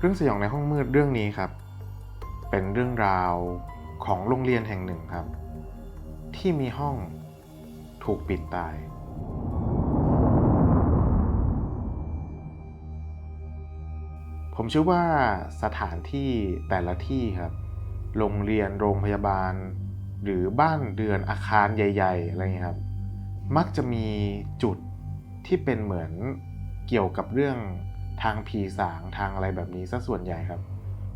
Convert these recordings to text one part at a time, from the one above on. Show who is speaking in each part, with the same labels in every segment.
Speaker 1: เรื่องสยองในห้องมืดเรื่องนี้ครับ เป็นเรื่องราวของโรงเรียนแห่งหนึ่งครับ ที่มีห้องถูกปิดตาย ผมเชื่อว่าสถานที่แต่ละที่ครับ โรงเรียนโรงพยาบาล หรือบ้านเรือนอาคารใหญ่ ๆ อะไรเงี้ยครับ มักจะมีจุดที่เป็นเหมือนเกี่ยวกับเรื่อง ทางผีสางทางอะไรแบบนี้ซะส่วนใหญ่ครับ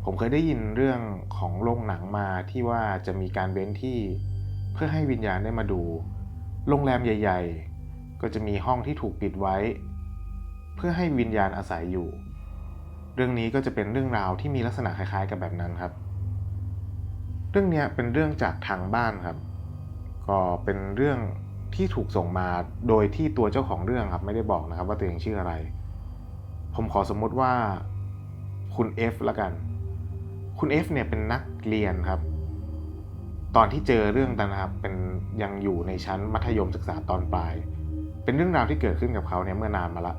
Speaker 1: ผมเคยได้ยินเรื่องของโรงหนังมาที่ว่าจะมีการเว้นที่เพื่อให้วิญญาณได้มาดู โรงแรมใหญ่ ๆ ก็จะมีห้องที่ถูกปิดไว้ เพื่อให้วิญญาณอาศัยอยู่ เรื่องนี้ก็จะเป็นเรื่องราวที่มีลักษณะคล้ายๆ กับแบบนั้นครับ เรื่องเนี้ยเป็นเรื่องจากทางบ้านครับ ก็เป็นเรื่องที่ถูกส่งมาโดยที่ตัวเจ้าของเรื่องครับ ไม่ได้บอกนะครับ ว่าตัวเองชื่ออะไร ผมขอสมมติว่าคุณ F ละกัน คุณ F เนี่ยเป็นนักเรียนครับ ตอนที่เจอเรื่องนั้นนะครับเป็นยังอยู่ในชั้นมัธยมศึกษาตอนปลาย เป็นเรื่องราวที่เกิดขึ้นกับเขาเนี่ยเมื่อนานมาละ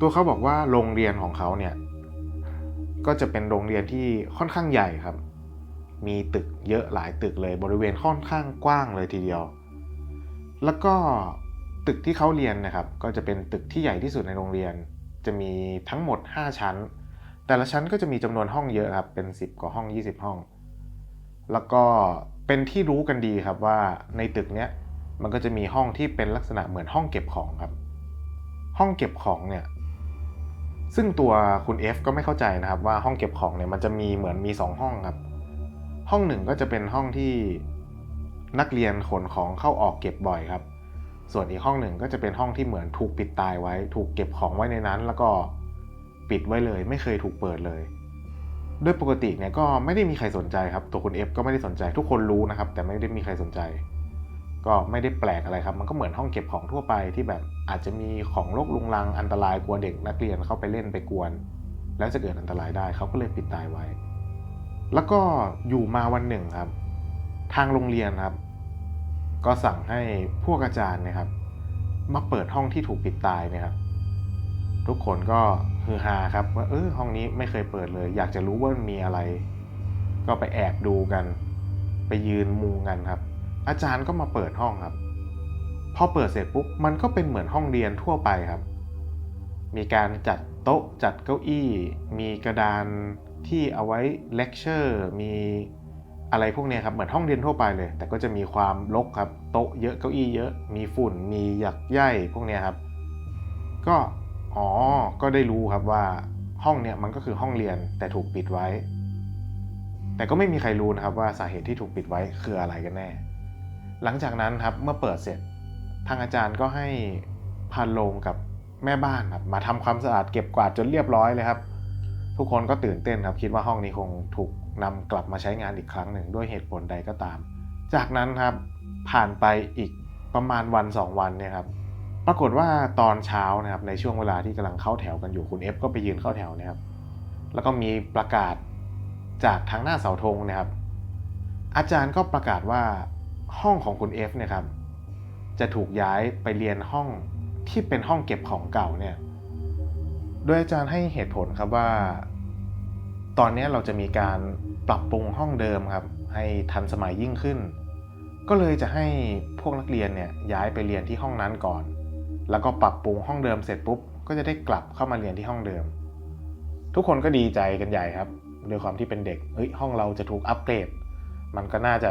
Speaker 1: ตัวเขาบอกว่าโรงเรียนของเขาเนี่ยก็จะเป็นโรงเรียนที่ค่อนข้างใหญ่ครับ มีตึกเยอะหลายตึกเลยบริเวณค่อนข้างกว้างเลยทีเดียว แล้วก็ตึกที่เขาเรียนนะครับ ก็จะเป็นตึกที่ใหญ่ที่สุดในโรงเรียน จะมีทั้งหมด 5 ชั้น แต่ละชั้นก็จะมีจำนวนห้องเยอะครับ เป็น 10 กว่าห้อง 20 ห้อง แล้วก็เป็นที่รู้กันดีครับว่าในตึกเนี้ยมันก็จะมีห้องที่เป็นลักษณะเหมือนห้องเก็บของครับ ห้องเก็บของเนี่ยซึ่งตัวคุณ F ก็ไม่เข้าใจนะครับว่าห้องเก็บของเนี่ยมันจะมีเหมือนมี 2 ห้องครับ ห้องหนึ่งก็จะเป็นห้องที่นักเรียนขนของเข้าออกเก็บบ่อยครับ ส่วนอีกห้องหนึ่งก็จะเป็นห้องที่เหมือนถูกปิดตายไว้ ถูกเก็บของไว้ในนั้น แล้วก็ปิดไว้เลย ไม่เคยถูกเปิดเลยด้วยปกติเนี่ยก็ไม่ได้มีใครสนใจครับ ตัวคุณ F ก็ไม่ได้สนใจทุกคนรู้นะครับ แต่ไม่ได้มีใครสนใจ ก็ไม่ได้แปลกอะไรครับ มันก็เหมือนห้องเก็บของทั่วไปที่แบบอาจจะมีของโรคลุงลังอันตรายกลัวเด็กนักเรียนเข้าไปเล่นไปกวน แล้วจะเกิดอันตรายได้เขาก็เลยปิดตายไว้ แล้วก็อยู่มาวันหนึ่งครับ ทางโรงเรียนครับ ก็สั่งให้พวกอาจารย์เนะครับ มาเปิดห้องที่ถูกปิดตายเนะครับ ทุกคนก็ฮือฮาครับว่าเออห้องนี้ไม่เคยเปิดเลย อยากจะรู้ว่ามันมีอะไร ก็ไปแอบดูกัน ไปยืนมุงกันครับ อาจารย์ก็มาเปิดห้องครับพอเปิดเสร็จปุ๊บมันก็เป็นเหมือนห้องเรียนทั่วไปครับ มีการจัดโต๊ะจัดเก้าอี้ มีกระดานที่เอาไว้เลคเชอร์ มี อะไรพวกนี้ครับเหมือนห้องเรียนทั่วไปเลย แต่ก็จะมีความรกครับโต๊ะเยอะเก้าอี้เยอะ มีฝุ่น มีหยักใยพวกนี้ครับ ก็อ๋อก็ได้รู้ครับว่าห้องเนี่ยมันก็คือห้องเรียนแต่ถูกปิดไว้ แต่ก็ไม่มีใครรู้นะครับว่าสาเหตุที่ถูกปิดไว้คืออะไรกันแน่ หลังจากนั้นครับเมื่อเปิดเสร็จ ทางอาจารย์ก็ให้พานลงกับแม่บ้านครับมาทำความสะอาดเก็บกวาดจนเรียบร้อยเลยครับ ทุกคนก็ตื่นเต้นครับ คิดว่าห้องนี้คงถูก นำกลับมาใช้งานอีกครั้งหนึ่งด้วยเหตุผลใดก็ตาม จากนั้นครับผ่านไปอีกประมาณวันสองวันเนี่ยครับปรากฏว่าตอนเช้านะครับในช่วงเวลาที่กำลังเข้าแถวกันอยู่คุณเอฟก็ไปยืนเข้าแถวนะครับแล้วก็มีประกาศจากทางหน้าเสาธงนะครับ อาจารย์ก็ประกาศว่าห้องของคุณเอฟเนี่ยครับจะถูกย้ายไปเรียนห้องที่เป็นห้องเก็บของเก่าเนี่ยโดยอาจารย์ให้เหตุผลครับว่า ตอนนี้เราจะมีการปรับปรุงห้องเดิมครับ ให้ทันสมัยยิ่งขึ้น ก็เลยจะให้พวกนักเรียนเนี่ยย้ายไปเรียนที่ห้องนั้นก่อน แล้วก็ปรับปรุงห้องเดิมเสร็จปุ๊บ ก็จะได้กลับเข้ามาเรียนที่ห้องเดิม ทุกคนก็ดีใจกันใหญ่ครับด้วยความที่เป็นเด็กเฮ้ยห้องเราจะถูกอัปเกรด มันก็น่าจะ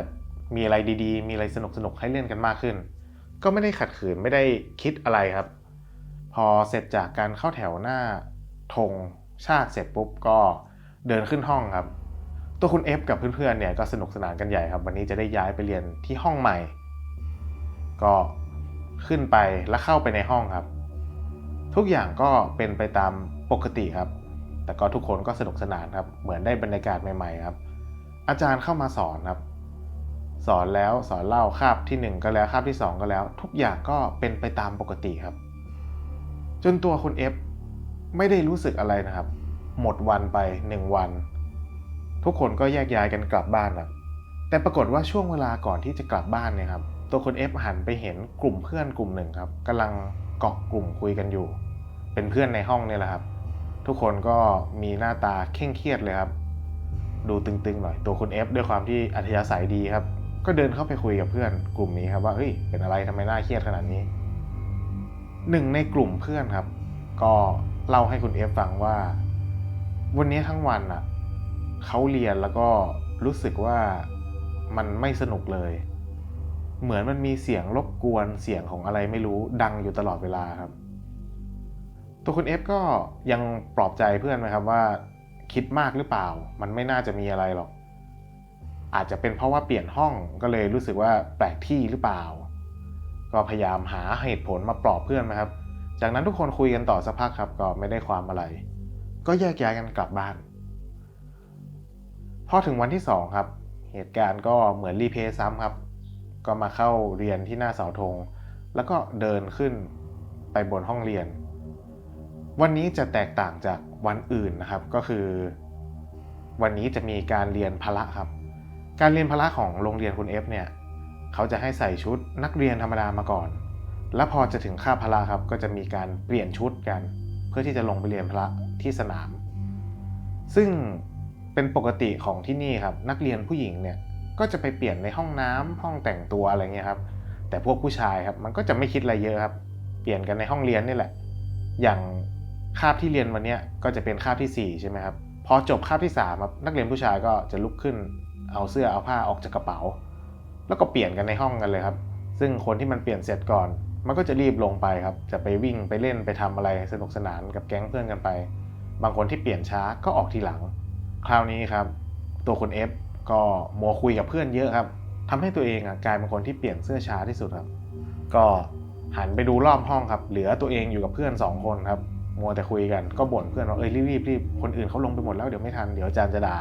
Speaker 1: มีอะไรดีๆ มีอะไรสนุกๆให้เล่นกันมากขึ้น ก็ไม่ได้ขัดขืนไม่ได้คิดอะไรครับ พอเสร็จจากการเข้าแถวหน้าธงชาติเสร็จปุ๊บก็ เดินขึ้นห้องครับ ตัวคุณเอฟกับเพื่อนๆเนี่ยก็สนุกสนานกันใหญ่ครับ วันนี้จะได้ย้ายไปเรียนที่ห้องใหม่ ก็ขึ้นไปแล้วเข้าไปในห้องครับ ทุกอย่างก็เป็นไปตามปกติครับ แต่ก็ทุกคนก็สนุกสนานครับ เหมือนได้บรรยากาศใหม่ๆครับ อาจารย์เข้ามาสอนครับ สอนแล้วสอนเล่าคาบที่ 1 ก็แล้วคาบที่ 2 ก็แล้ว ทุกอย่างก็เป็นไปตามปกติครับ จนตัวคุณเอฟไม่ได้รู้สึกอะไรนะครับ หมดวันไป1วัน ทุกคนก็แยกย้ายกันกลับบ้านครับแต่ปรากฏว่าช่วงเวลาก่อนที่จะกลับบ้านเนี่ยครับตัวคุณเอฟหันไปเห็นกลุ่มเพื่อนกลุ่มหนึ่งครับกำลังเกาะกลุ่มคุยกันอยู่ เป็นเพื่อนในห้องเนี่ยแหละครับ ทุกคนก็มีหน้าตาเคร่งเครียดเลยครับ ดูตึงๆหน่อยตัวคุณ F ด้วยความที่อัธยาศัยดีครับ ก็เดินเข้าไปคุยกับเพื่อนกลุ่มนี้ครับว่าเฮ้ยเป็นอะไรทำไมหน้าเครียดขนาดนี้หนึ่งในกลุ่มเพื่อนครับ ก็เล่าให้คุณ F ฟังว่า วันนี้ทั้งวันอะเขาเรียนแล้วก็รู้สึกว่ามันไม่สนุกเลย เหมือนมันมีเสียงรบกวนเสียงของอะไรไม่รู้ดังอยู่ตลอดเวลาครับ ตัวคุณเอฟก็ยังปลอบใจเพื่อนไหมครับว่า คิดมากหรือเปล่า มันไม่น่าจะมีอะไรหรอก อาจจะเป็นเพราะว่าเปลี่ยนห้องก็เลยรู้สึกว่าแปลกที่หรือเปล่า ก็พยายามหาเหตุผลมาปลอบเพื่อนนะครับ จากนั้นทุกคนคุยกันต่อสักพักครับก็ไม่ได้ความอะไร ก็แยกย้ายกันกลับบ้าน พอถึงวันที่สองครับ เหตุการณ์ก็เหมือนรีเพย์ซ้ำครับ ก็มาเข้าเรียนที่หน้าเสาธง แล้วก็เดินขึ้นไปบนห้องเรียน วันนี้จะแตกต่างจากวันอื่นนะครับก็คือ วันนี้จะมีการเรียนพละครับ การเรียนพละของโรงเรียนคุณเอฟเนี่ยเขาจะให้ใส่ชุดนักเรียนธรรมดามาก่อน แล้วพอจะถึงคาพละครับ ก็จะมีการเปลี่ยนชุดกัน เพื่อที่จะลงไปเรียนพละ ที่สนาม ซึ่งเป็นปกติของที่นี่ครับ นักเรียนผู้หญิงเนี่ยก็จะไปเปลี่ยนในห้องน้ำห้องแต่งตัวอะไรเงี้ยครับ แต่พวกผู้ชายครับ มันก็จะไม่คิดอะไรเยอะครับ เปลี่ยนกันในห้องเรียนนี่แหละ อย่างคาบที่เรียนวันเนี้ยก็จะเป็นคาบที่4ใช่ไหมครับพอจบคาบที่3ครับนักเรียนผู้ชายก็จะลุกขึ้น เอาเสื้อเอาผ้าออกจากกระเป๋า แล้วก็เปลี่ยนกันในห้องกันเลยครับ ซึ่งคนที่มันเปลี่ยนเสร็จก่อน มันก็จะรีบลงไปครับ จะไปวิ่งไปเล่นไปทำอะไรสนุกสนานกับแก๊งเพื่อนกันไป บางคนที่เปลี่ยนช้าก็ออกทีหลัง คราวนี้ครับ ตัวคุณ F ก็มัวคุยกับเพื่อนเยอะครับทำให้ตัวเองกลายเป็นคนที่เปลี่ยนเสื้อช้าที่สุดครับ ก็หันไปดูรอบห้องครับ เหลือตัวเองอยู่กับเพื่อนสองคนครับ มัวแต่คุยกันก็บ่นเพื่อนว่าเอ้ยรีบรีบคนอื่นเขาลงไปหมดแล้วเดี๋ยวไม่ทันเดี๋ยวอาจารย์จะด่า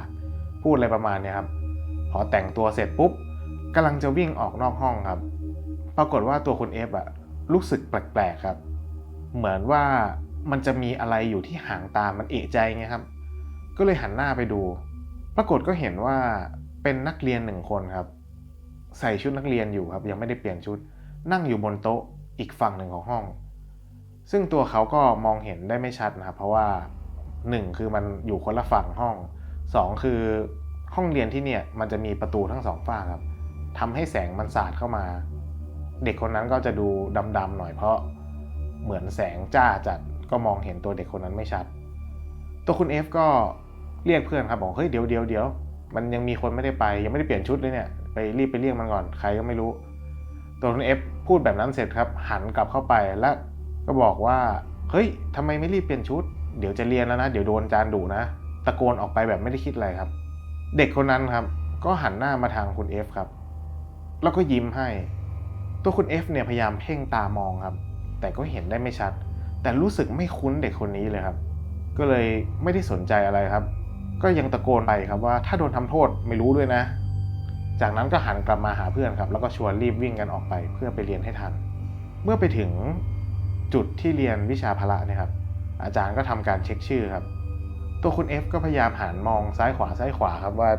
Speaker 1: พูดอะไรประมาณเนี้ยครับ พอแต่งตัวเสร็จปุ๊บกำลังจะวิ่งออกนอกห้องครับ ปรากฏว่าตัวคุณ F อะรู้สึกแปลกๆครับ เหมือนว่า มันจะมีอะไรอยู่ที่หางตามันเอะใจไงครับ ก็เลยหันหน้าไปดู ปรากฏก็เห็นว่าเป็นนักเรียนหนึ่งคนครับ ใส่ชุดนักเรียนอยู่ครับ ยังไม่ได้เปลี่ยนชุด นั่งอยู่บนโต๊ะอีกฝั่งหนึ่งของห้อง ซึ่งตัวเขาก็มองเห็นได้ไม่ชัดนะครับ เพราะว่าหนึ่งคือมันอยู่คนละฝั่งห้องสองคือห้องเรียนที่เนี่ยมันจะมีประตูทั้งสองฝั่งครับทำให้แสงมันสาดเข้ามา เด็กคนนั้นก็จะดูดำๆหน่อยเพราะเหมือนแสงจ้าจัด ก็มองเห็นตัวเด็กคนนั้นไม่ชัด ตัวคุณ F ก็เรียกเพื่อนครับบอกเฮ้ยเดี๋ยวเดี๋ยวเดี๋ยวมันยังมีคนไม่ได้ไป ยังไม่ได้เปลี่ยนชุดเลยเนี่ยไปรีบไปเรียกมันก่อนใครก็ไม่รู้ ตัวคุณ F พูดแบบนั้นเสร็จครับ หันกลับเข้าไปแล้วก็บอกว่าเฮ้ยทำไมไม่รีบเปลี่ยนชุด เดี๋ยวจะเรียนแล้วนะ เดี๋ยวโดนจารย์ดุนะ ตะโกนออกไปแบบไม่ได้คิดอะไรครับ เด็กคนนั้นครับ ก็หันหน้ามาทางคุณ F ครับ แล้วก็ยิ้มให้ ตัวคุณ F เนี่ยพยายามเพ่งตามองครับ แต่ก็เห็นได้ไม่ชัด แต่รู้สึกไม่คุ้นเด็กคนนี้เลยครับ ก็เลยไม่ได้สนใจอะไรครับ ก็ยังตะโกนไปครับว่า ถ้าโดนทำโทษไม่รู้ด้วยนะ จากนั้นก็หันกลับมาหาเพื่อนครับ แล้วก็ชวนรีบวิ่งกันออกไป เพื่อไปเรียนให้ทัน เมื่อไปถึงจุดที่เรียนวิชาพละเนะครับ อาจารย์ก็ทำการเช็คชื่อครับ ตัวคุณ F ก็พยายามหันมองซ้ายขวาซ้ายขวาครับว่า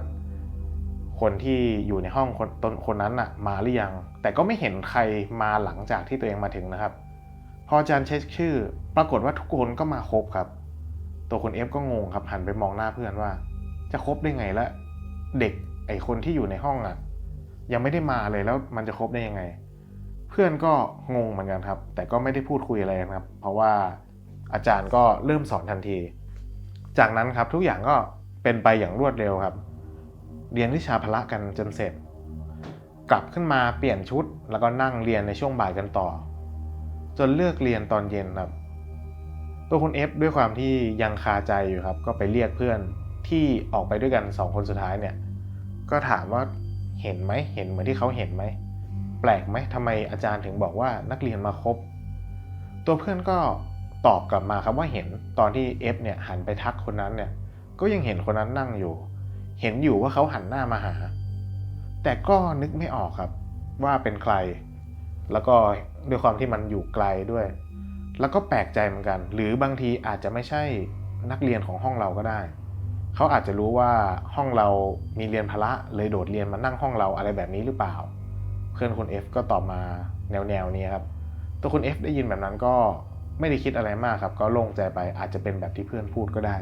Speaker 1: คนที่อยู่ในห้องคนตนคนนั้นน่ะ มาหรือยัง แต่ก็ไม่เห็นใครมาหลังจากที่ตัวเองมาถึงนะครับ ออาจารย์เช็คชื่อ ปรากฏว่าทุกคนก็มาครบครับ ตัวคุณ F ก็งงครับหันไปมองหน้าเพื่อนว่า จะครบได้ไงละเด็กไอคนที่อยู่ในห้องอะ ยังไม่ได้มาเลยแล้วมันจะครบได้ยังไง เพื่อนก็งงเหมือนกันครับ แต่ก็ไม่ได้พูดคุยอะไรนะครับ เพราะว่าอาจารย์ก็เริ่มสอนทันที จากนั้นครับทุกอย่างก็เป็นไปอย่างรวดเร็วครับ เรียนวิชาพละกันจนเสร็จ กลับขึ้นมาเปลี่ยนชุด แล้วก็นั่งเรียนในช่วงบ่ายกันต่อ จนเลือกเรียนตอนเย็นครับ ตัวคุณเอฟด้วยความที่ยังคาใจอยู่ครับ ก็ไปเรียกเพื่อนที่ออกไปด้วยกันสองคนสุดท้ายเนี่ย ก็ถามว่าเห็นไหมเห็นเหมือนที่เขาเห็นไหมแปลกไหมทำไมอาจารย์ถึงบอกว่านักเรียนมาครบ ตัวเพื่อนก็ตอบกลับมาครับว่าเห็นตอนที่เอฟเนี่ยหันไปทักคนนั้นเนี่ย ก็ยังเห็นคนนั้นนั่งอยู่ เห็นอยู่ว่าเขาหันหน้ามาหา แต่ก็นึกไม่ออกครับว่าเป็นใคร แล้วก็ด้วยความที่มันอยู่ไกลด้วย แล้วก็แปลกใจเหมือนกัน หรือบางทีอาจจะไม่ใช่นักเรียนของห้องเราก็ได้ เขาอาจจะรู้ว่าห้องเรามีเรียนพละเลยโดดเรียนมานั่งห้องเราอะไรแบบนี้หรือเปล่า เพื่อนคุณ F ก็ตอบมาแนวแนวๆนี้ครับตัวคุณ F ได้ยินแบบนั้นก็ไม่ได้คิดอะไรมากครับ ก็โล่งใจไปอาจจะเป็นแบบที่เพื่อนพูดก็ได้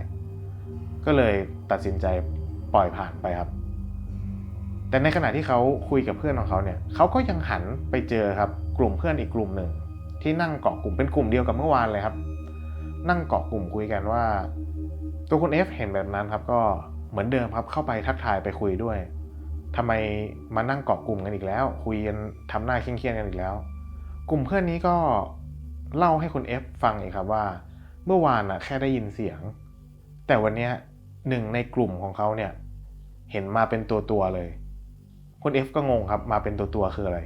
Speaker 1: ก็เลยตัดสินใจปล่อยผ่านไปครับ แต่ในขณะที่เขาคุยกับเพื่อนของเขาเนี่ยเขาก็ยังหันไปเจอครับกลุ่มเพื่อนอีกกลุ่มหนึ่ง ที่นั่งเกาะกลุ่มเป็นกลุ่มเดียวกับเมื่อวานเลยครับ นั่งเกาะกลุ่มคุยกันว่า ตัวคุณเอฟเห็นแบบนั้นครับก็เหมือนเดิมครับเข้าไปทักทายไปคุยด้วยทำไมมานั่งเกาะกลุ่มกันอีกแล้ว คุยกันทำหน้าเครียดกันอีกแล้ว กลุ่มเพื่อนนี้ก็เล่าให้คุณเอฟฟังอีกครับว่า เมื่อวานน่ะแค่ได้ยินเสียง แต่วันนี้หนึ่งในกลุ่มของเขาเนี่ยเห็นมาเป็นตัวตัวเลย คุณเอฟก็งงครับมาเป็นตัวตัวคืออะไร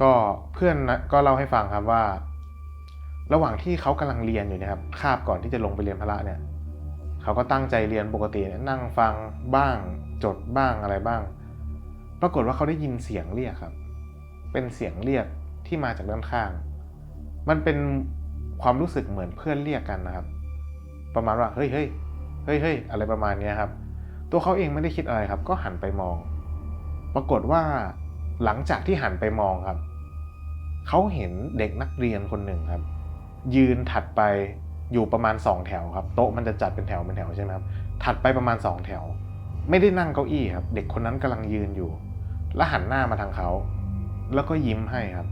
Speaker 1: ก็เพื่อนนะก็เล่าให้ฟังครับว่า ระหว่างที่เขากำลังเรียนอยู่นะครับคาบก่อนที่จะลงไปเรียนพละเนี่ยเขาก็ตั้งใจเรียนปกตินั่งฟังบ้างจดบ้างอะไรบ้าง ปรากฏว่าเขาได้ยินเสียงเรียกครับ เป็นเสียงเรียกที่มาจากด้านข้าง มันเป็นความรู้สึกเหมือนเพื่อนเรียกกันนะครับ ประมาณว่าเฮ้ยเฮ้ยเฮ้ยเฮ้ยอะไรประมาณนี้ครับ ตัวเขาเองไม่ได้คิดอะไรครับ ก็หันไปมอง ปรากฏว่าหลังจากที่หันไปมองครับ เขาเห็นเด็กนักเรียนคนหนึ่งครับ ยืนถัดไปอยู่ประมาณ2แถวครับ โต๊ะมันจะจัดเป็นแถวเป็นแถวใช่ไหมครับ ถัดไปประมาณ2แถว ไม่ได้นั่งเก้าอี้ครับ เด็กคนนั้นกำลังยืนอยู่ แล้วหันหน้ามาทางเขา แล้วก็ยิ้มให้ครับ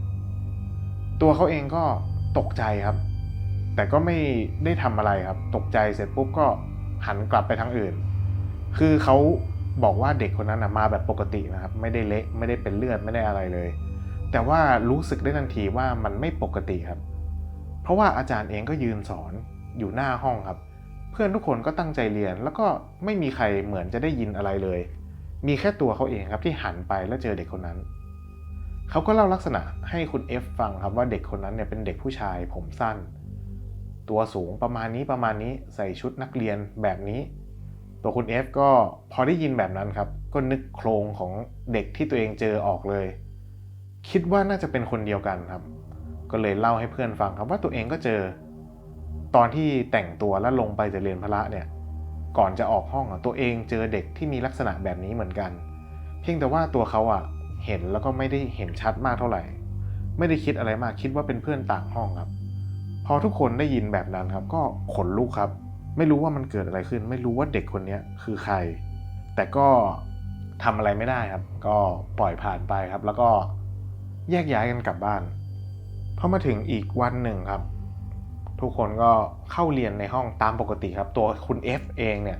Speaker 1: ตัวเขาเองก็ตกใจครับ แต่ก็ไม่ได้ทำอะไรครับ ตกใจเสร็จปุ๊บก็หันกลับไปทางอื่น คือเขา บอกว่าเด็กคนนั้นมาแบบปกตินะครับ ไม่ได้เละไม่ได้เป็นเลือดไม่ได้อะไรเลย แต่ว่ารู้สึกได้ทันทีว่ามันไม่ปกติครับ เพราะว่าอาจารย์เองก็ยืนสอนอยู่หน้าห้องครับ เพื่อนทุกคนก็ตั้งใจเรียน แล้วก็ไม่มีใครเหมือนจะได้ยินอะไรเลย มีแค่ตัวเขาเองครับที่หันไปแล้วเจอเด็กคนนั้นเขาก็เล่าลักษณะให้คุณเอฟฟังครับว่าเด็กคนนั้นเนี่ยเป็นเด็กผู้ชายผมสั้น ตัวสูงประมาณนี้ประมาณนี้ใส่ชุดนักเรียนแบบนี้ ตัวคุณเอฟก็พอได้ยินแบบนั้นครับ ก็นึกโครงของเด็กที่ตัวเองเจอออกเลย คิดว่าน่าจะเป็นคนเดียวกันครับ ก็เลยเล่าให้เพื่อนฟังครับว่าตัวเองก็เจอ ตอนที่แต่งตัวแล้วลงไปจะเรียนพละเนี่ย ก่อนจะออกห้องอะตัวเองเจอเด็กที่มีลักษณะแบบนี้เหมือนกัน เพียงแต่ว่าตัวเขาอะเห็นแล้วก็ไม่ได้เห็นชัดมากเท่าไหร่ ไม่ได้คิดอะไรมากคิดว่าเป็นเพื่อนต่างห้องครับ พอทุกคนได้ยินแบบนั้นครับ ก็ขนลุกครับ ไม่รู้ว่ามันเกิดอะไรขึ้น ไม่รู้ว่าเด็กคนนี้คือใคร แต่ก็ทำอะไรไม่ได้ครับ ก็ปล่อยผ่านไปครับ แล้วก็แยกย้ายกันกลับบ้านพอมาถึงอีกวันหนึ่งครับ ทุกคนก็เข้าเรียนในห้องตามปกติครับ ตัวคุณ F เองเนี่ย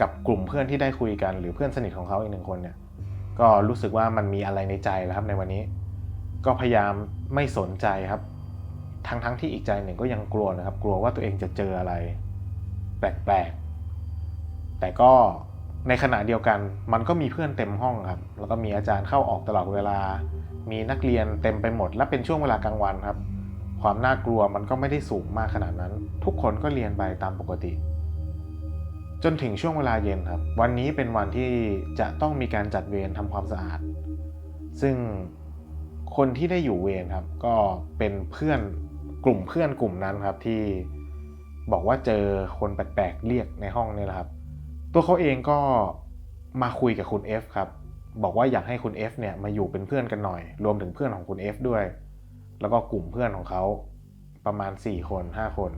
Speaker 1: กับกลุ่มเพื่อนที่ได้คุยกัน หรือเพื่อนสนิทของเขาอีกหนึ่งคนเนี่ย ก็รู้สึกว่ามันมีอะไรในใจแล้วครับในวันนี้ ก็พยายามไม่สนใจครับ ทั้งทั้งที่อีกใจหนึ่งก็ยังกลัวนะครับ กลัวว่าตัวเองจะเจออะไร แปลกๆ แต่ก็ในขณะเดียวกันมันก็มีเพื่อนเต็มห้องครับ แล้วก็มีอาจารย์เข้าออกตลอดเวลา มีนักเรียนเต็มไปหมด และเป็นช่วงเวลากลางวันครับ ความน่ากลัวมันก็ไม่ได้สูงมากขนาดนั้น ทุกคนก็เรียนไปตามปกติ จนถึงช่วงเวลาเย็นครับ วันนี้เป็นวันที่จะต้องมีการจัดเวรทำความสะอาด ซึ่งคนที่ได้อยู่เวรครับ ก็เป็นเพื่อนกลุ่มเพื่อนกลุ่มนั้นครับที่ บอกว่าเจอคนแปลกๆเรียกในห้องนี่แหละครับ ตัวเขาเองก็มาคุยกับคุณ F ครับ บอกว่าอยากให้คุณ F เนี่ยมาอยู่เป็นเพื่อนกันหน่อย รวมถึงเพื่อนของคุณ F ด้วย แล้วก็กลุ่มเพื่อนของเขาประมาณ 4 คน 5 คน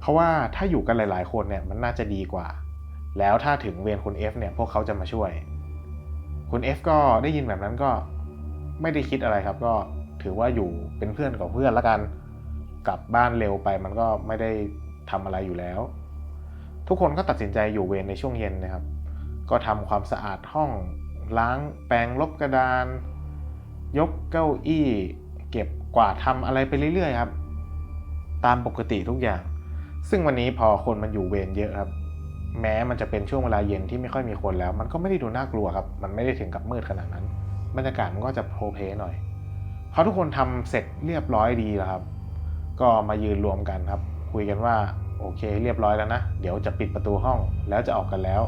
Speaker 1: เพราะว่าถ้าอยู่กันหลาย ๆ คนเนี่ยมันน่าจะดีกว่า แล้วถ้าถึงเวรคุณ F เนี่ยพวกเขาจะมาช่วย คุณ F ก็ได้ยินแบบนั้นก็ไม่ได้คิดอะไรครับ ก็ถือว่าอยู่เป็นเพื่อนกับเพื่อนละกัน กลับบ้านเร็วไปมันก็ไม่ได้ ทำอะไรอยู่แล้ว ทุกคนก็ตัดสินใจอยู่เวรในช่วงเย็นนะครับ ก็ทำความสะอาดห้อง ล้างแปรงลบกระดาน ยกเก้าอี้ เก็บกวาดทำอะไรไปเรื่อยๆครับ ตามปกติทุกอย่าง ซึ่งวันนี้พอคนมันอยู่เวรเยอะครับ แม้มันจะเป็นช่วงเวลาเย็นที่ไม่ค่อยมีคนแล้ว มันก็ไม่ได้ดูน่ากลัวครับ มันไม่ได้ถึงกับมืดขนาดนั้น บรรยากาศมันก็จะโพเพหน่อยพอทุกคนทำเสร็จเรียบร้อยดีแล้วครับ ก็มายืนรวมกันครับ คุยกันว่าโอเคเรียบร้อยแล้วนะ เดี๋ยวจะปิดประตูห้องแล้วจะออกกันแล้ว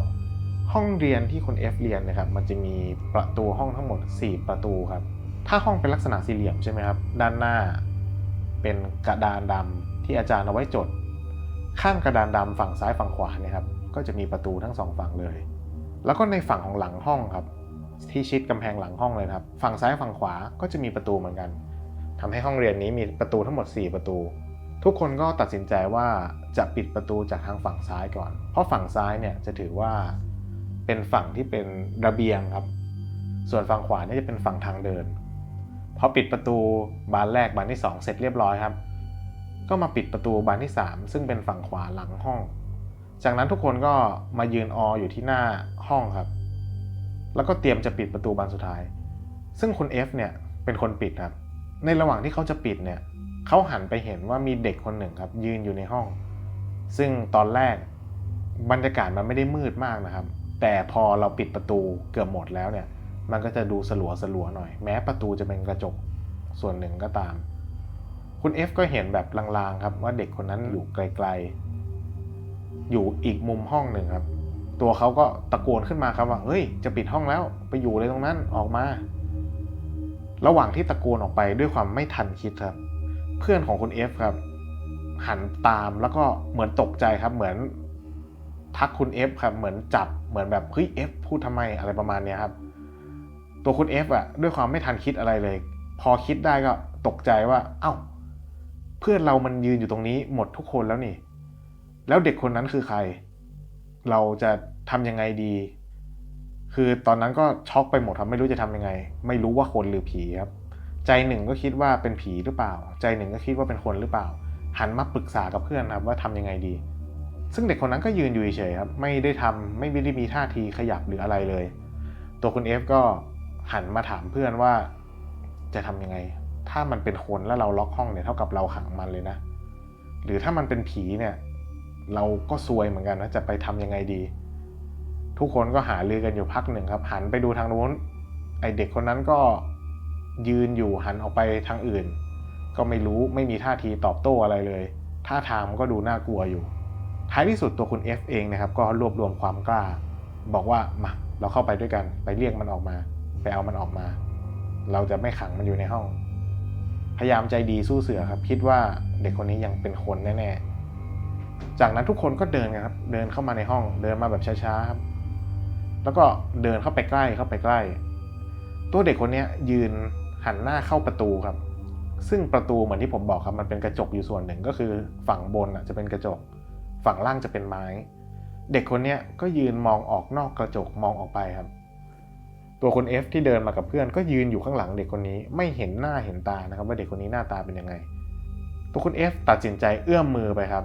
Speaker 1: ห้องเรียนที่คุณ F เรียนนะครับมันจะมีประตูห้องทั้งหมด 4 ประตูครับ ถ้าห้องเป็นลักษณะสี่เหลี่ยมใช่ไหมครับ ด้านหน้า เป็นกระดานดำที่อาจารย์เอาไว้จด ข้างกระดานดำฝั่งซ้ายฝั่งขวาเนี่ยครับก็จะมีประตูทั้งสองฝั่งเลย แล้วก็ในฝั่งของหลังห้องครับที่ชิดกำแพงหลังห้องเลยครับ ฝั่งซ้ายฝั่งขวาก็จะมีประตูเหมือนกันทำให้ห้องเรียนนี้มีประตูทั้งหมด 4 ประตู ทุกคนก็ตัดสินใจว่าจะปิดประตูจากทางฝั่งซ้ายก่อน เพราะฝั่งซ้ายเนี่ยจะถือว่าเป็นฝั่งที่เป็นระเบียงครับ ส่วนฝั่งขวาเนี่ยจะเป็นฝั่งทางเดิน พอปิดประตูบานแรกบานที่ 2 เสร็จเรียบร้อยครับ ก็มาปิดประตูบานที่ 3 ซึ่งเป็นฝั่งขวาหลังห้อง จากนั้นทุกคนก็มายืนอออยู่ที่หน้าห้องครับ แล้วก็เตรียมจะปิดประตูบานสุดท้าย ซึ่งคุณ F เนี่ยเป็นคนปิดครับ ในระหว่างที่เขาจะปิดเนี่ย เขาหันไปเห็นว่ามีเด็กคนหนึ่งครับ ยืนอยู่ในห้อง ซึ่งตอนแรกบรรยากาศมันไม่ได้มืดมากนะครับ แต่พอเราปิดประตูเกือบหมดแล้วเนี่ย มันก็จะดูสลัวสลัวหน่อย แม้ประตูจะเป็นกระจกส่วนหนึ่งก็ตาม คุณ F ก็เห็นแบบลางๆครับ ว่าเด็กคนนั้นอยู่ไกลๆ อยู่อีกมุมห้องหนึ่งครับ ตัวเขาก็ตะโกนขึ้นมาครับว่าเฮ้ย จะปิดห้องแล้วไปอยู่เลยตรงนั้นออกมา ระหว่างที่ตะโกนออกไปด้วยความไม่ทันคิดครับ เพื่อนของคุณ F ครับ หันตามแล้วก็เหมือนตกใจครับ เหมือนทักคุณ F ครับเหมือนจับเหมือนแบบเฮ้ย F พูดทำไมอะไรประมาณเนี้ยครับ ตัวคุณ F อะด้วยความไม่ทันคิดอะไรเลย พอคิดได้ก็ตกใจว่า เอ้า เพื่อนเรามันยืนอยู่ตรงนี้หมดทุกคนแล้วนี่ แล้วเด็กคนนั้นคือใคร เราจะทำยังไงดี คือตอนนั้นก็ช็อกไปหมดครับไม่รู้จะทำยังไง ไม่รู้ว่าคนหรือผีครับ ใจหนึ่งก็คิดว่าเป็นผีหรือเปล่า ใจหนึ่งก็คิดว่าเป็นคนหรือเปล่า หันมาปรึกษากับเพื่อนครับว่าทำยังไงดี ซึ่งเด็กคนนั้นก็ยืนอยู่เฉยครับไม่ได้ทำไม่ได้มีท่าทีขยับหรืออะไรเลย ตัวคุณเอฟก็หันมาถามเพื่อนว่า จะทำยังไง ถ้ามันเป็นคนแล้วเราล็อกห้องเนี่ยเท่ากับเราขังมันเลยนะ หรือถ้ามันเป็นผีเนี่ย เราก็ซวยเหมือนกันนะจะไปทำยังไงดี ทุกคนก็หาลือกันอยู่พักหนึ่งครับ หันไปดูทางนู้นไอเด็กคนนั้นก็ ยืนอยู่หันออกไปทางอื่น ก็ไม่รู้ไม่มีท่าทีตอบโต้อะไรเลยท่าทางมันก็ดูน่ากลัวอยู่ ท้ายที่สุดตัวคุณ F เองนะครับ ก็รวบรวมความกล้า บอกว่ามาเราเข้าไปด้วยกัน ไปเรียกมันออกมา ไปเอามันออกมา เราจะไม่ขังมันอยู่ในห้อง พยายามใจดีสู้เสือครับ คิดว่าเด็กคนนี้ยังเป็นคนแน่ๆ จากนั้นทุกคนก็เดินกันครับ เดินเข้ามาในห้องเดินมาแบบช้าๆครับ แล้วก็เดินเข้าไปใกล้เข้าไปใกล้ ตัวเด็กคนนี้ยืน หันหน้าเข้าประตูครับ ซึ่งประตูเหมือนที่ผมบอกครับมันเป็นกระจกอยู่ส่วนหนึ่งก็คือฝั่งบนอะจะเป็นกระจก ฝั่งล่างจะเป็นไม้ เด็กคนนี้ก็ยืนมองออกนอกกระจกมองออกไปครับ ตัวคน F ที่เดินมากับเพื่อนก็ยืนอยู่ข้างหลังเด็กคนนี้ไม่เห็นหน้าเห็นตานะครับ ว่าเด็กคนนี้หน้าตาเป็นยังไง ตัวคุณ F ตัดสินใจเอื้อมมือไปครับ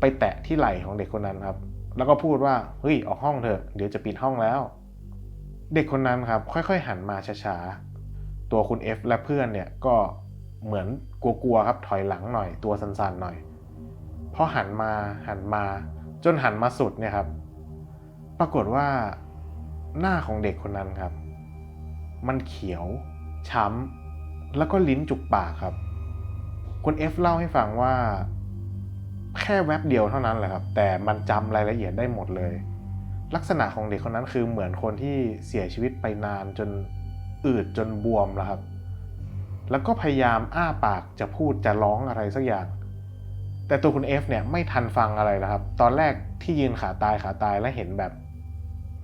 Speaker 1: ไปแตะที่ไหล่ของเด็กคนนั้นครับ แล้วก็พูดว่าเฮ้ยออกห้องเถอะเดี๋ยวจะปิดห้องแล้ว เด็กคนนั้นครับค่อยๆ หันมาช้าๆ ตัวคุณ F และเพื่อนเนี่ยก็เหมือนกลัวๆครับถอยหลังหน่อยตัวสั่นๆหน่อยพอหันมาหันมา จนหันมาสุดเนี่ยครับ ปรากฏว่าหน้าของเด็กคนนั้นครับ มันเขียว ช้ำ แล้วก็ลิ้นจุกปากครับ คุณ F เล่าให้ฟังว่า แค่แวบเดียวเท่านั้นแหละครับ แต่มันจำรายละเอียดได้หมดเลย ลักษณะของเด็กคนนั้นคือเหมือนคนที่เสียชีวิตไปนานจน อืดจนบวมแล้วครับ แล้วก็พยายามอ้าปากจะพูดจะร้องอะไรสักอย่าง แต่ตัวคุณ F เนี่ยไม่ทันฟังอะไรแล้วครับ ตอนแรกที่ยืนขาตายขาตายและเห็นแบบ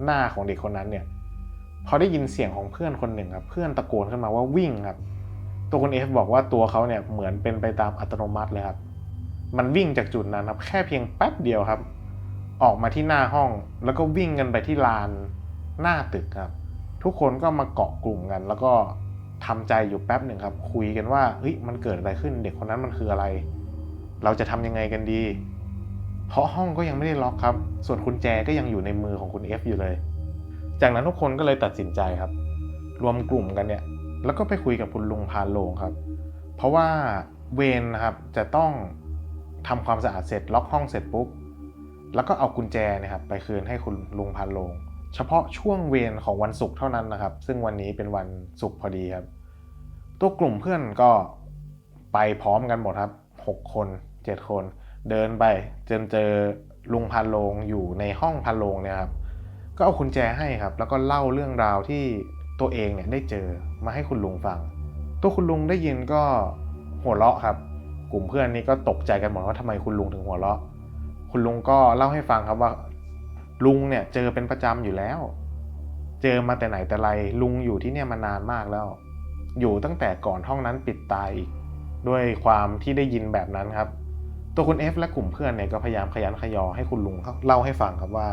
Speaker 1: หน้าของเด็กคนนั้นเนี่ยพอได้ยินเสียงของเพื่อนคนหนึ่งครับ เพื่อนตะโกนขึ้นมาว่าวิ่งครับ ตัวคุณ F บอกว่าตัวเขาเนี่ยเหมือนเป็นไปตามอัตโนมัติเลยครับ มันวิ่งจากจุดนั้นครับ แค่เพียงแป๊บเดียวครับ ออกมาที่หน้าห้องแล้วก็วิ่งกันไปที่ลานหน้าตึกครับ ทุกคนก็มาเกาะกลุ่มกัน แล้วก็ทำใจอยู่แป๊บหนึ่งครับ คุยกันว่าเฮ้ยมันเกิดอะไรขึ้น เด็กคนนั้นมันคืออะไร เราจะทำยังไงกันดี เพราะห้องก็ยังไม่ได้ล็อกครับ ส่วนกุญแจก็ยังอยู่ในมือของคุณ F อฟอยู่เลย จากนั้นทุกคนก็เลยตัดสินใจครับ รวมกลุ่มกันเนี่ย แล้วก็ไปคุยกับคุณลุงพานโลงครับ เพราะว่าเวรนะครับจะต้องทำความสะอาดเสร็จล็อกห้องเสร็จปุ๊บแล้วก็เอากุญแจเนะครับไปคืนให้คุณลุงพานโลง เฉพาะช่วงเวรของวันศุกร์เท่านั้นนะครับ ซึ่งวันนี้เป็นวันศุกร์พอดีครับ ตัวกลุ่มเพื่อนก็ไปพร้อมกันหมดครับหกคนเจ็ดคน เดินไปจนเจอลุงพันโลงอยู่ในห้องพันโลงเนี่ยครับก็เอากุญแจให้ครับ แล้วก็เล่าเรื่องราวที่ตัวเองเนี่ยได้เจอมาให้คุณลุงฟัง ตัวคุณลุงได้ยินก็หัวเราะครับ กลุ่มเพื่อนนี้ก็ตกใจกันหมดว่าทำไมคุณลุงถึงหัวเราะ คุณลุงก็เล่าให้ฟังครับว่า ลุงเนี่ยเจอเป็นประจำอยู่แล้ว เจอมาแต่ไหนแต่ไรลุงอยู่ที่เนี่ยมานานมากแล้ว อยู่ตั้งแต่ก่อนห้องนั้นปิดตายอีก ด้วยความที่ได้ยินแบบนั้นครับ ตัวคุณ F และกลุ่มเพื่อนเนี่ยก็พยายามขยันขยอให้คุณลุงเขาเล่าให้ฟังครับว่า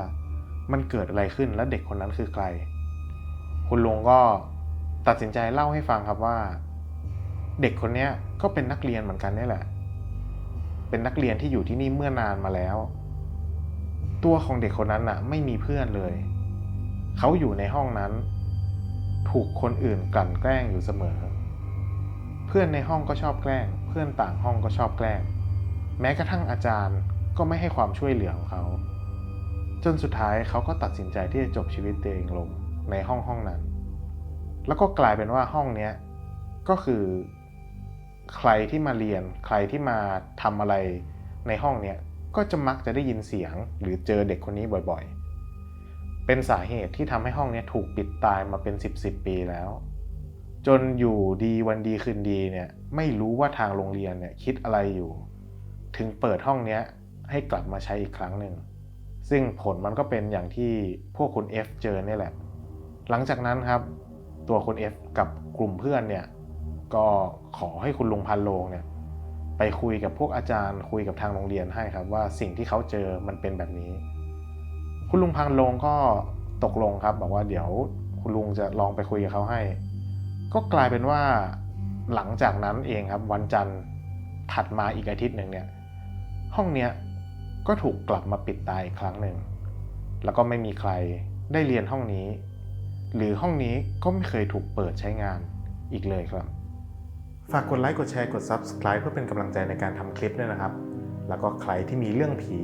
Speaker 1: มันเกิดอะไรขึ้นและเด็กคนนั้นคือใคร คุณลุงก็ตัดสินใจเล่าให้ฟังครับว่า เด็กคนเนี้ยก็เป็นนักเรียนเหมือนกันนี่แหละ เป็นนักเรียนที่อยู่ที่นี่เมื่อนานมาแล้ว ตัวของเด็กคนนั้นน่ะ ไม่มีเพื่อนเลย เขาอยู่ในห้องนั้น ถูกคนอื่นกลั่นแกล้งอยู่เสมอ เพื่อนในห้องก็ชอบแกล้ง เพื่อนต่างห้องก็ชอบแกล้ง แม้กระทั่งอาจารย์ก็ไม่ให้ความช่วยเหลือของเขา จนสุดท้ายเขาก็ตัดสินใจที่จะจบชีวิตตัวเองลงในห้องห้องนั้น แล้วก็กลายเป็นว่าห้องเนี้ยก็คือใครที่มาเรียน ใครที่มาทำอะไรในห้องเนี้ย ก็จะมักจะได้ยินเสียงหรือเจอเด็กคนนี้บ่อยๆ เป็นสาเหตุที่ทำให้ห้องนี้ถูกปิดตายมาเป็น 10บสปีแล้ว จนอยู่ดีวันดีคืนดีเนี่ยไม่รู้ว่าทางโรงเรียนเนี่ยคิดอะไรอยู่ ถึงเปิดห้องนี้ให้กลับมาใช้อีกครั้งหนึ่ง ซึ่งผลมันก็เป็นอย่างที่พวกคุณ F เจอเนี่แหละ หลังจากนั้นครับ ตัวคุณ F กับกลุ่มเพื่อนเนี่ยก็ขอให้คุณลุงพันโลงเนี่ย ไปคุยกับพวกอาจารย์คุยกับทางโรงเรียนให้ครับ ว่าสิ่งที่เขาเจอมันเป็นแบบนี้ คุณลุงพันโลงก็ตกลงครับ บอกว่าเดี๋ยวคุณลุงจะลองไปคุยกับเขาให้ ก็กลายเป็นว่าหลังจากนั้นเองครับวันจันทร์ถัดมาอีกอาทิตย์หนึ่งเนี่ยห้องเนี้ยก็ถูกกลับมาปิดตายอีกครั้งหนึ่งแล้วก็ไม่มีใครได้เรียนห้องนี้ หรือห้องนี้ก็ไม่เคยถูกเปิดใช้งานอีกเลยครับ ฝากกดไลค์กดแชร์กด Subscribe เพื่อเป็นกำลังใจในการทำคลิปด้วยนะครับ แล้วก็ใครที่มีเรื่องผี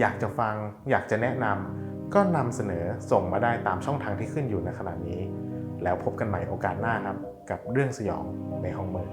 Speaker 1: อยากจะฟัง อยากจะแนะนำก็นำเสนอส่งมาได้ตามช่องทางที่ขึ้นอยู่ในขณะนี้ แล้วพบกันใหม่โอกาสหน้าครับ กับเรื่องสยองในห้องมืด